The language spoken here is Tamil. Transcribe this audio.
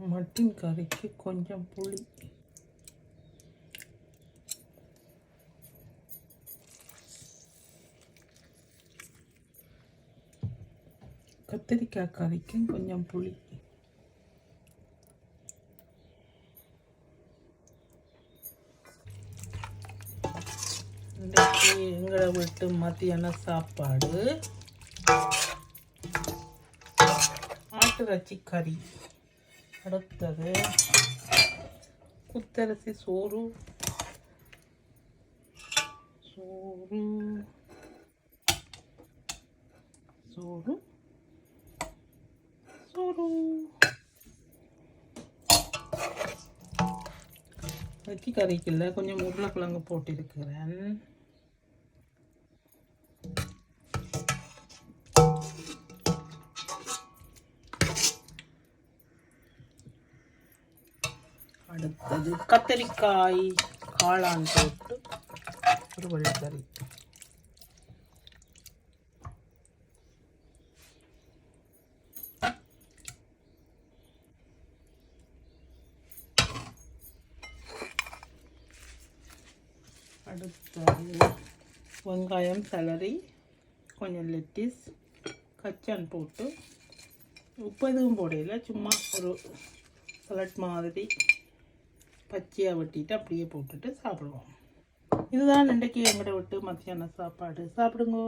மட்டன் கறிக்கு கொஞ்சம் புளி. கத்திரிக்காய் கறிக்கும் கொஞ்சம் புளி. இன்றைக்கு எங்களை வீட்டு மத்தியான சாப்பாடு. ஆட்டு கறி. அடுத்தது குத்தரிசி சோறு. சோறு. சோறு. சோறு. வெட்டி கறிக்குள்ள கொஞ்சம் உருளைக்கிழங்கு போட்டிருக்கிறேன் அடுத்தது கத்தரிக்காய் காளான் போட்டு ஒரு வெள்ளக்கறி அடுத்தது வெங்காயம் சலரி கொஞ்சம் லெட்டிஸ் கச்சான் போட்டு உப்பு எதுவும் போடையில் சும்மா ஒரு சலட் மாதிரி. பச்சையாக வெட்டிட்டு அப்படியே போட்டுட்டு சாப்பிடுவோம். இதுதான் இன்றைக்கு எங்கள்கிட்ட விட்டு மத்தியான சாப்பாடு. சாப்பிடுங்க.